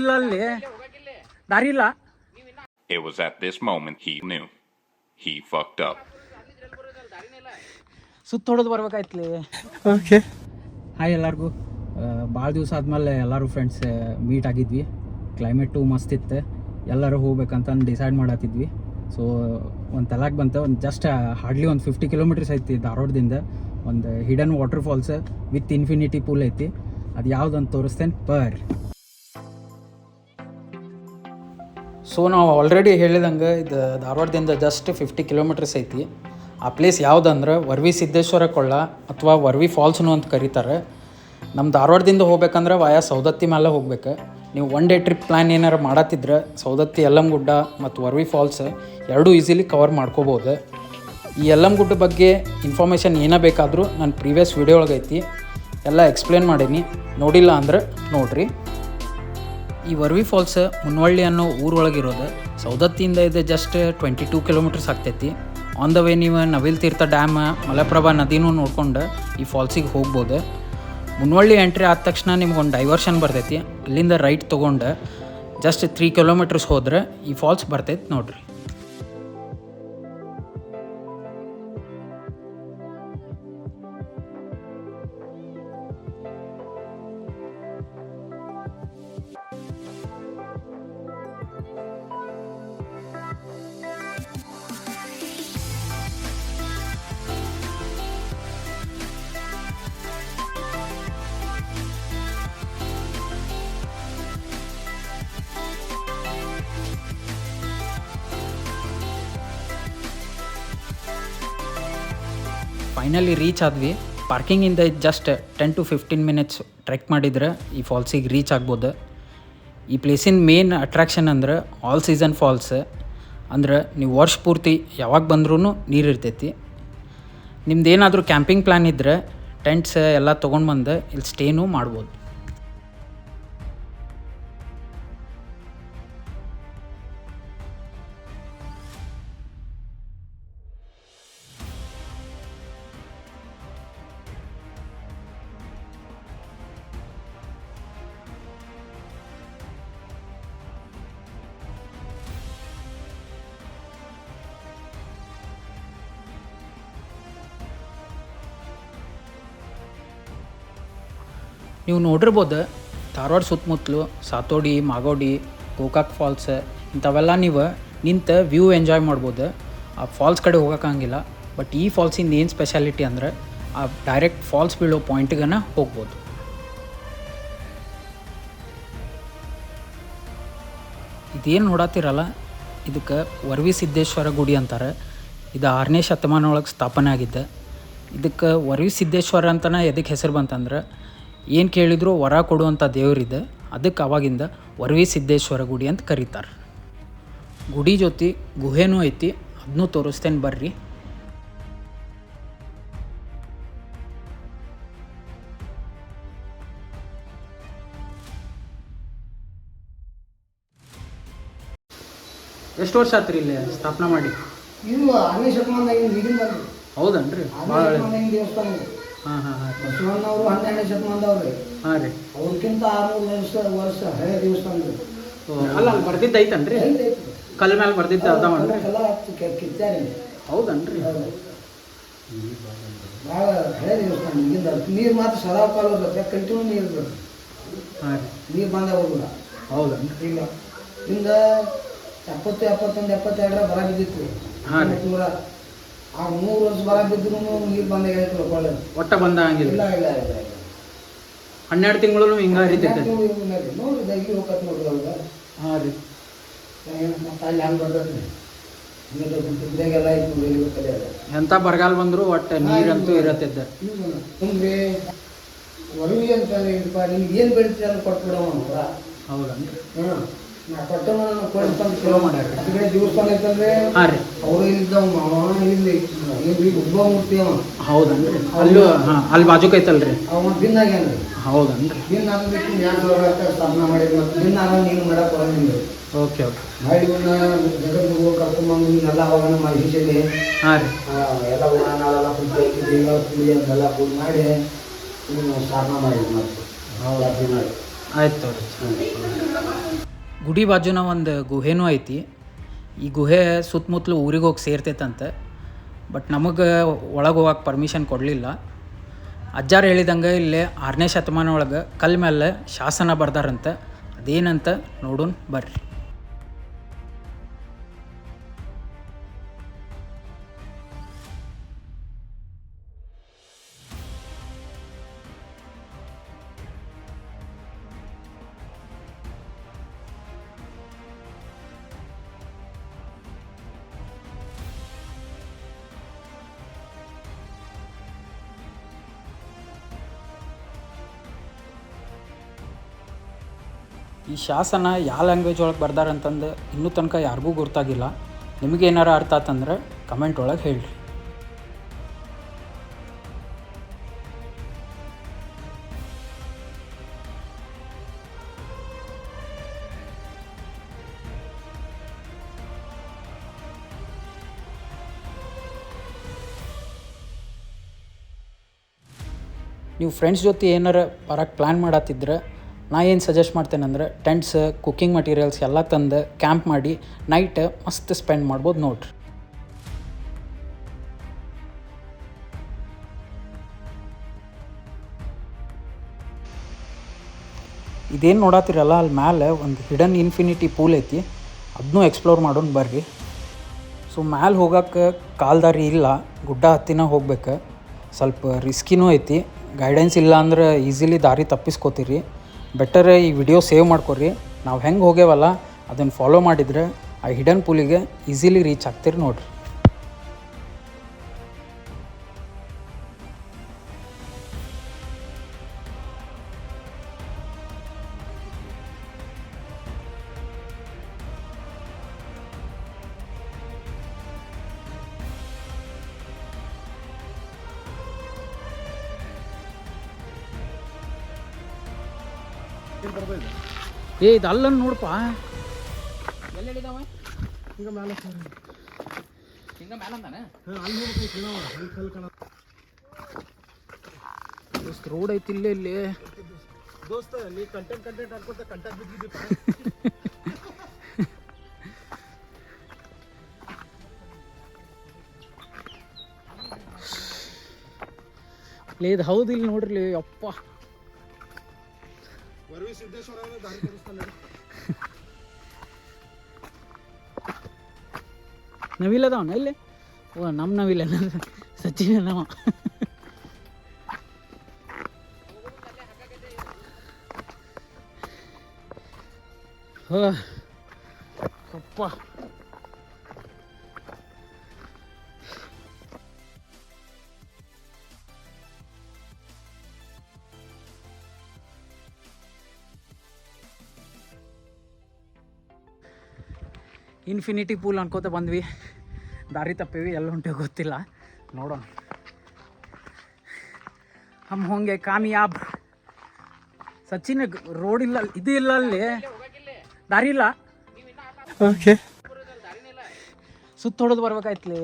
ಇಲ್ಲ ಅಲ್ಲಿ. ದಾರಿ ಇಲ್ಲ. It was at this moment he knew. He fucked up. ಸುತ್ತ ಹೊಡೆದು ಬರ್ಬೇಕಾಯ್ತಲಿ. ಓಕೆ ಹಾಯ್ ಎಲ್ಲರಿಗೂ. ಭಾಳ ದಿವಸ ಆದಮೇಲೆ ಎಲ್ಲರೂ ಫ್ರೆಂಡ್ಸ್ ಮೀಟ್ ಆಗಿದ್ವಿ. ಕ್ಲೈಮೇಟು ಮಸ್ತ್ ಇತ್ತು. ಎಲ್ಲರೂ ಹೋಗ್ಬೇಕಂತ ಡಿಸೈಡ್ ಮಾಡತ್ತಿದ್ವಿ ಸೊ ಒಂದು ತಲಾಕ್ ಬಂತು. ಒಂದು ಜಸ್ಟ್ ಹಾರ್ಡ್ಲಿ ಒಂದು ಫಿಫ್ಟಿ ಕಿಲೋಮೀಟರ್ಸ್ ಐತಿ ಧಾರವಾಡದಿಂದ. ಒಂದು hidden waterfalls with infinity pool ಐತಿ. ಅದು ಯಾವುದಂತ ತೋರಿಸ್ತೇನೆ? ಪರ್ ಸೊ ನಾವು ಆಲ್ರೆಡಿ ಹೇಳಿದಂಗೆ ಇದು ಧಾರವಾಡದಿಂದ ಜಸ್ಟ್ ಫಿಫ್ಟಿ ಕಿಲೋಮೀಟರ್ಸ್ ಐತಿ. ಆ ಪ್ಲೇಸ್ ಯಾವುದಂದ್ರೆ ವರ್ವಿ ಸಿದ್ದೇಶ್ವರ ಕೊಳ್ಳ ಅಥವಾ ವರ್ವಿ ಫಾಲ್ಸ್ನು ಅಂತ ಕರೀತಾರೆ. ನಮ್ಮ ಧಾರವಾಡದಿಂದ ಹೋಗ್ಬೇಕಂದ್ರೆ ವಾಯ ಸೌದತ್ತಿ ಮೇಲೆ ಹೋಗ್ಬೇಕು. ನೀವು ಒನ್ ಡೇ ಟ್ರಿಪ್ ಪ್ಲ್ಯಾನ್ ಏನಾರು ಮಾಡತ್ತಿದ್ರೆ ಸೌದತ್ತಿ ಯಲ್ಲಂಗುಡ್ಡ ಮತ್ತು ವರ್ವಿ ಫಾಲ್ಸ್ ಎರಡೂ ಈಸಿಲಿ ಕವರ್ ಮಾಡ್ಕೋಬೋದು. ಈ ಯಲ್ಲಂಗುಡ್ಡ ಬಗ್ಗೆ ಇನ್ಫಾರ್ಮೇಷನ್ ಏನೇ ಬೇಕಾದರೂ ನಾನು ಪ್ರೀವಿಯಸ್ ವೀಡಿಯೋ ಒಳಗೈತಿ. ಎಲ್ಲ ಎಕ್ಸ್ಪ್ಲೇನ್ ಮಾಡೀನಿ. ನೋಡಿಲ್ಲ ಅಂದ್ರೆ ನೋಡಿರಿ. ಈ ವರ್ವಿ ಫಾಲ್ಸ್ ಮುನ್ವಳ್ಳಿ ಅನ್ನೋ ಊರೊಳಗಿರೋದು. ಸೌದತ್ತಿಯಿಂದ ಇದೆ ಜಸ್ಟ್ ಟ್ವೆಂಟಿ ಟೂ ಕಿಲೋಮೀಟರ್ಸ್ ಆಗ್ತೈತಿ. ಆನ್ ದ ವೇ ನೀವು ನವಿಲ್ ತೀರ್ಥ ಡ್ಯಾಮ್ ಮಲಪ್ರಭಾ ನದಿನೂ ನೋಡ್ಕೊಂಡು ಈ ಫಾಲ್ಸಿಗೆ ಹೋಗ್ಬೋದು. ಮುನ್ವಳ್ಳಿ ಎಂಟ್ರಿ ಆದ ತಕ್ಷಣ ನಿಮ್ಗೊಂದು ಡೈವರ್ಷನ್ ಬರ್ತೈತಿ. ಅಲ್ಲಿಂದ ರೈಟ್ ತೊಗೊಂಡು ಜಸ್ಟ್ ತ್ರೀ ಕಿಲೋಮೀಟರ್ಸ್ ಹೋದ್ರೆ ಈ ಫಾಲ್ಸ್ ಬರ್ತೈತಿ ನೋಡ್ರಿ. ಫೈನಲಿ ರೀಚ್ ಆದ್ವಿ. ಪಾರ್ಕಿಂಗಿಂದ just ten to fifteen minutes trek ಮಾಡಿದ್ರೆ ಈ ಫಾಲ್ಸಿಗೆ ರೀಚ್ ಆಗ್ಬೋದು. ಈ ಪ್ಲೇಸಿನ ಮೇನ್ ಅಟ್ರಾಕ್ಷನ್ ಅಂದ್ರೆ ಆಲ್ ಸೀಸನ್ ಫಾಲ್ಸ್ ಅಂದ್ರೆ ನೀವು ವರ್ಷ ಪೂರ್ತಿ ಯಾವಾಗ ಬಂದ್ರೂ ನೀರು ಇರ್ತೈತಿ. ನಿಮ್ದು ಏನಾದರೂ ಕ್ಯಾಂಪಿಂಗ್ ಪ್ಲ್ಯಾನ್ ಇದ್ದರೆ ಟೆಂಟ್ಸ್ ಎಲ್ಲ ತೊಗೊಂಡು ಬಂದು ಇಲ್ಲಿ ಸ್ಟೇನೂ ಮಾಡ್ಬೋದು. ನೀವು ನೋಡಿರ್ಬೋದು, ಧಾರವಾಡ ಸುತ್ತಮುತ್ತಲು ಸಾತೋಡಿ, ಮಾಗೋಡಿ, ಗೋಕಾಕ್ ಫಾಲ್ಸ್, ಇಂಥವೆಲ್ಲ ನೀವು ನಿಂತು ವ್ಯೂ ಎಂಜಾಯ್ ಮಾಡ್ಬೋದು. ಆ ಫಾಲ್ಸ್ ಕಡೆ ಹೋಗೋಕ್ಕಾಗಿಲ್ಲ ಬಟ್ ಈ ಫಾಲ್ಸಿಂದ ಏನು ಸ್ಪೆಷಾಲಿಟಿ ಅಂದ್ರೆ ಆ ಡೈರೆಕ್ಟ್ ಫಾಲ್ಸ್ ಬೀಳೋ ಪಾಯಿಂಟ್ಗನ ಹೋಗ್ಬೋದು. ಇದೇನು ನೋಡತ್ತಿರಲ್ಲ ಇದಕ್ಕೆ ವರ್ವಿ ಸಿದ್ದೇಶ್ವರ ಗುಡಿ ಅಂತಾರೆ. ಇದು ಆರನೇ ಶತಮಾನ ಒಳಗೆ ಸ್ಥಾಪನೆ ಆಗಿದ್ದೆ. ಇದಕ್ಕೆ ವರ್ವಿ ಸಿದ್ದೇಶ್ವರ ಅಂತಲೇ ಎದಕ್ಕೆ ಹೆಸರು ಬಂತಂದ್ರೆ ಏನು ಕೇಳಿದರೂ ವರ ಕೊಡುವಂಥ ದೇವರಿದೆ. ಅದಕ್ಕೆ ಅವಾಗಿಂದ ವರವಿ ಸಿದ್ದೇಶ್ವರ ಗುಡಿ ಅಂತ ಕರೀತಾರೆ. ಗುಡಿ ಜೊತೆ ಗುಹೆನೂ ಐತಿ ಅದನ್ನೂ ತೋರಿಸ್ತೇನೆ ಬರ್ರಿ. ಎಷ್ಟು ವರ್ಷ ಆತ್ರಿ ಇಲ್ಲಿ ಸ್ಥಾಪನೆ ಮಾಡಿ? ಹೌದನ್ರಿ? ಬಸವಣ್ಣವರು ಹನ್ನೆರಡನೇ ಶತಮಾನದವ್ರಿ. ಹಾಂ ರೀ. ಅವ್ರಕ್ಕಿಂತ ಆರ್ನೂರು ವರ್ಷ ವರ್ಷ ಹಳೆ ದೇವಸ್ಥಾನ ಇದು. ಅಲ್ಲ ಅಲ್ಲಿ ಬರ್ದಿದ್ದ ಐತನ್ರಿ? ಐತೆ ಐತೆ. ಕಲ್ ಮೇಲೆ ಬರ್ದಿದ್ದ ಅದಾವನ್ರಿ ಕಿತ್ತಾರೆ. ಹೌದನ್ರಿ. ಹೌದು. ಭಾಳ ಹಳೆ ದೇವಸ್ಥಾನ ಈಗಿಂದ ನೀರು ಮಾತ್ರ ಸದಾ ಕಾಲ ಕಂಟಿನ್ಯೂ ನೀರು ಬರ್ತದೆ ಹಾಂ ರೀ. ನೀರು ಬಂದ ಹೋಗಿಲ್ಲ ಹೌದನ್ರಿ. ಇಲ್ಲ ಹಿಂದ ಎಪ್ಪತ್ತು ಎಪ್ಪತ್ತೊಂದು ಎಪ್ಪತ್ತೆರಡರ ಬರ ಬಿದ್ದಿತ್ತು. ಹಾಂ ರೀ. ನೂರ ಆ ಮೂರು ವರ್ಷ ಬರ ಬಿದ್ರೂ ನೀರು ಬಂದ ಹೇಳಿದ್ರು ಕೊಳ್ಳೆ ಒಟ್ಟ ಬಂದ ಹಂಗಿಲ್ಲ. ಇಲ್ಲ ಇಲ್ಲ ಇಲ್ಲ ಇಲ್ಲ. ಹನ್ನೆರಡು ತಿಂಗಳು ಹಿಂಗ ಹರಿತೈತೆ. ನೋಡಿ ದಗಿ ಹೋಗತ್ ನೋಡ್ರಿ ಅವಾಗ. ಹಾಂ ರೀ. ಮತ್ತೆ ಅಲ್ಲಿ ಹಂಗೆ ಬರ್ತೈತೆ ಇದ್ದಾಗೆಲ್ಲ ಇಲ್ಲಿ ಎಂಥ ಬರಗಾಲ ಬಂದರೂ ಒಟ್ಟು ನೀರಂತೂ ಇರತ್ತಿದ್ದ ತುಂಬ್ರಿ ಒಡವಿ ಅಂತ ನಿಮ್ಗೆ ಏನು ಬೆಳಿತೀರ ಕೊಟ್ಬಿಡವ ಹೊರ ಹೌದನ್ರಿ ಹ್ಞೂ ನಾ ಕೊಟ್ಟವ ನಾನು ಕೊಡ್ತಂದು ಚಲೋ ಮಾಡ್ಯಾರ. ಅದ್ರ ಕಡೆ ದೇವಸ್ಥಾನ ಐತಂದ್ರೆ ಹಾಂ. ಹೌದನ್ರಿ. ಅಲ್ಲೂ ಅಲ್ಲಿ ಬಾಜುಕ್ ಐತಲ್ರಿ. ಹೌದನ್ರಿ. Okay okay. ಮಾಡಿ ಜಗದ್ಗುರು ಕರ್ಕೊಂಬಂದು ಎಲ್ಲ ಅವಾಗ ಮಹಿಷಿಗೆ ಹಾಂ ರೀ. ಎಲ್ಲ ಉಣ ನಾಳೆಲ್ಲ ಪೂಜೆ ಹಾಕಿದ್ವಿ ಪೂಜೆ ಅಂತೆಲ್ಲ ಪೂಜೆ ಮಾಡಿ ಸ್ಥಾಪನೆ ಮಾಡಿದ್ವಿ ಮತ್ತೆ. ಹೌದಾ. ಆಯ್ತು. ತೋರಿ ಗುಡಿ ಬಾಜುನ ಒಂದು ಗುಹೆನೂ ಐತಿ. ಈ ಗುಹೆ ಸುತ್ತಮುತ್ತಲು ಊರಿಗೆ ಹೋಗಿ ಸೇರ್ತೈತಂತೆ. ಬಟ್ ನಮಗೆ ಒಳಗೆ ಹೋಗಕ್ಕೆ ಪರ್ಮಿಷನ್ ಕೊಡಲಿಲ್ಲ. ಅಜ್ಜಾರು ಹೇಳಿದಂಗೆ ಇಲ್ಲೇ ಆರನೇ ಶತಮಾನ ಒಳಗೆ ಕಲ್ ಮೇಲೆ ಶಾಸನ ಬರ್ದಾರಂತೆ. ಅದೇನಂತ ನೋಡೋಣ ಬರ್ರಿ. ಈ ಶಾಸನ ಯಾವ ಲ್ಯಾಂಗ್ವೇಜ್ ಒಳಗೆ ಬರ್ದಾರಂತಂದು ಇನ್ನೂ ತನಕ ಯಾರಿಗೂ ಗೊತ್ತಾಗಿಲ್ಲ. ನಿಮಗೆ ಏನಾರ ಅರ್ಥ ಆತಂದ್ರೆ ಕಮೆಂಟ್ ಒಳಗೆ ಹೇಳ್ರಿ. ನೀವು ಫ್ರೆಂಡ್ಸ್ ಜೊತೆ ಏನಾರ ಬರೋಕ್ಕೆ ಪ್ಲ್ಯಾನ್ ಮಾಡತ್ತಿದ್ರೆ ನಾ ಏನು ಸಜೆಸ್ಟ್ ಮಾಡ್ತೇನೆ ಅಂದ್ರೆ ಟೆಂಟ್ಸ್ ಕುಕ್ಕಿಂಗ್ ಮಟೀರಿಯಲ್ಸ್ ಎಲ್ಲ ತಂದು ಕ್ಯಾಂಪ್ ಮಾಡಿ ನೈಟ್ ಮಸ್ತ್ ಸ್ಪೆಂಡ್ ಮಾಡ್ಬೋದು ನೋಡ್ರಿ. ಇದೇನು ನೋಡತ್ತಿರಲ್ಲ ಅಲ್ಲಿ ಮ್ಯಾಲೆ ಒಂದು ಹಿಡನ್ ಇನ್ಫಿನಿಟಿ ಪೂಲ್ ಐತಿ. ಅದನ್ನೂ ಎಕ್ಸ್ಪ್ಲೋರ್ ಮಾಡೋಣ ಬರ್ರಿ. ಸೊ ಮ್ಯಾಲೆ ಹೋಗಕ್ಕೆ ಕಾಲ್ದಾರಿ ಇಲ್ಲ, ಗುಡ್ಡ ಹತ್ತಿನ ಹೋಗ್ಬೇಕು. ಸ್ವಲ್ಪ ರಿಸ್ಕಿನೂ ಐತಿ. ಗೈಡೆನ್ಸ್ ಇಲ್ಲ ಅಂದ್ರೆ ಈಸಿಲಿ ದಾರಿ ತಪ್ಪಿಸ್ಕೋತೀರಿ. ಬೆಟರ್ ಈ ವಿಡಿಯೋ ಸೇವ್ ಮಾಡ್ಕೊರಿ ನಾವು ಹೆಂಗೆ ಹೋಗೇವಲ್ಲ ಅದನ್ನು ಫಾಲೋ ಮಾಡಿದರೆ ಆ ಹಿಡನ್ ಪೂಲಿಗೆ ಈಸಿಲಿ ರೀಚ್ ಆಗ್ತೀರಿ ನೋಡ್ರಿ. ಏ ಇದು ಅಲ್ಲನ್ನು ನೋಡಪ್ಪ ಎಲ್ಲಿ ಹೇಳಿದಾವ ಈಗ ಮೇಲೆ ಹಿಂಗ ಮ್ಯಾಲಂದಾನೆ ಅಲ್ಲಿ ಹೋಗ್ಬೇಕು ಅಲ್ಲಿ ಕಲ್ ಕಾಣ. ಎಷ್ಟು ರೋಡ್ ಐತಿ ಇಲ್ಲೇ ಇಲ್ಲಿ. ದೋಸ್ತ ನೀ ಕಂಟೆಂಟ್ ಕಂಟೆಂಟ್ ಹಾಕೋತ ಕಂಟೆಂಟ್ ಬಿದ್ದಿದ್ದೀಪ ಲೇ ಇದು ಹೌದು ಇಲ್ಲಿ ನೋಡ್ರಿ ಅಪ್ಪ ವರವಿ ಸಿದ್ದೇಶ್ವರ ಇಲ್ಲಿ ಓ ನಮ್ಮ ನವಿಲ್ ಸಚಿನ್ ಅದಾವ ಹ ಅಪ್ಪ. ಇನ್ಫಿನಿಟಿ ಪೂಲ್ ಅನ್ಕೋತ ಬಂದ್ವಿ. ದಾರಿ ತಪ್ಪಿವಿ ಎಲ್ಲ ಉಂಟು ಗೊತ್ತಿಲ್ಲ. ನೋಡೋಣ. ಹಮ್ ಹೋಂಗೆ ಕಾಮಿಯಾಬ್. ಸಚಿನ್ ರೋಡ್ ಇಲ್ಲ ಇದು ಇಲ್ಲ ಅಲ್ಲಿ. ದಾರಿ ಇಲ್ಲ. ಓಕೆ ಸುತ್ತ ಹೊಡೆದು ಬರ್ಬೇಕಾಯ್ತಲಿ.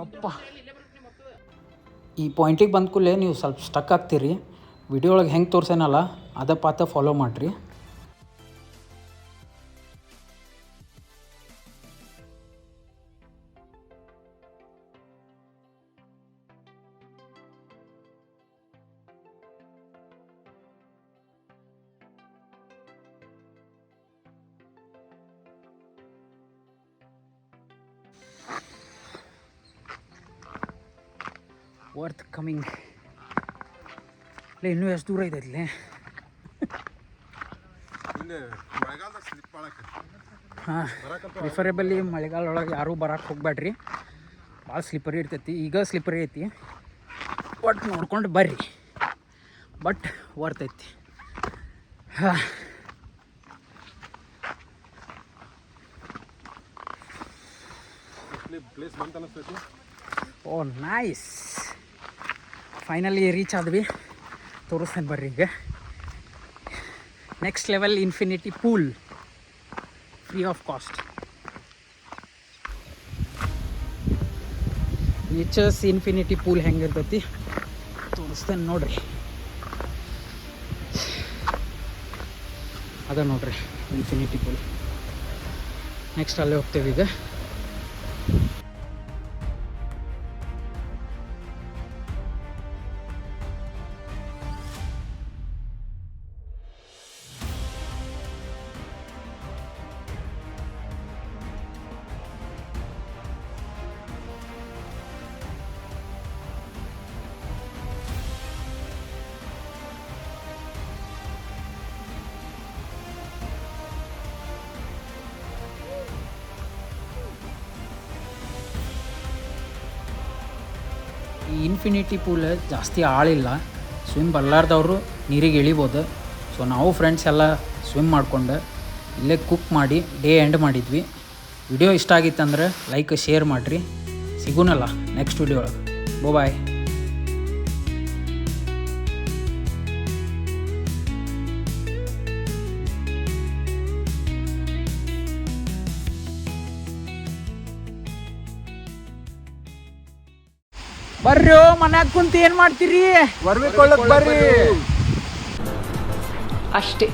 ಅಪ್ಪ. ಈ ಪಾಯಿಂಟಿಗೆ ಬಂದ ಕೂಡಲೇ ನೀವು ಸ್ವಲ್ಪ ಸ್ಟಕ್ ಆಗ್ತೀರಿ. ವಿಡಿಯೋ ಒಳಗೆ ಹೆಂಗೆ ತೋರ್ಸೇನಲ್ಲ ಅದ ಪಾತ ಫಾಲೋ ಮಾಡಿರಿ. ವರ್ತ್ ಕಮಿಂಗ್ ಲೇ ಇನ್ನೂ ಎಷ್ಟು ದೂರ ಐತೈತ್ಲೆ ಹಾಂ ಪ್ರಿಫರೇಬಲಿ ಮಳೆಗಾಲ ಒಳಗೆ ಯಾರೂ ಬರಕ್ಕೆ ಹೋಗ್ಬೇಡ್ರಿ ಭಾಳ ಸ್ಲಿಪ್ಪರಿ ಇರ್ತೈತಿ ಈಗ ಸ್ಲಿಪ್ಪರಿ ಐತಿ ಒಟ್ಟು ನೋಡ್ಕೊಂಡು ಬರ್ರಿ ಬಟ್ ವರ್ತ್ ಐತಿ ಹಾಂ ಓ ನೈಸ್ ಫೈನಲಿ ರೀಚ್ ಆದ್ವಿ. ತೋರಿಸ್ತೇನೆ ಬರ್ರಿ ಈಗ next level infinity pool free of cost nature's infinity pool ಹೆಂಗಿರ್ತೈತಿ? ತೋರಿಸ್ತೇನೆ ನೋಡ್ರಿ. ಅದ ನೋಡ್ರಿ ಇನ್ಫಿನಿಟಿ ಪೂಲ್ ನೆಕ್ಸ್ಟ್ ಅಲ್ಲೇ ಹೋಗ್ತೇವೆ ಈಗ. ಈ ಇನ್ಫಿನಿಟಿ ಪೂಲ್ ಜಾಸ್ತಿ ಆಳಿಲ್ಲ. ಸ್ವಿಮ್ ಬರಲಾರ್ದವರು ನೀರಿಗೆ ಇಳಿಬೋದು. ಸೊ ನಾವು ಫ್ರೆಂಡ್ಸ್ ಎಲ್ಲ ಸ್ವಿಮ್ ಮಾಡಿಕೊಂಡು ಇಲ್ಲೇ ಕುಕ್ ಮಾಡಿ ಡೇ ಎಂಡ್ ಮಾಡಿದ್ವಿ. ವಿಡಿಯೋ ಇಷ್ಟ ಆಗಿತ್ತಂದ್ರೆ ಲೈಕ್ ಶೇರ್ ಮಾಡಿರಿ. ಸಿಗುನಲ್ಲ ನೆಕ್ಸ್ಟ್ ವಿಡಿಯೋ ಒಳಗೆ. ಬಾಯ್ ಬರ್ರಿ ಮನ್ಯಾಗ ಕುಂತ ಏನ್ ಮಾಡ್ತೀರಿ? ಬರ್ಬೇಕು ಬರ್ರಿ. ಅಷ್ಟೇ.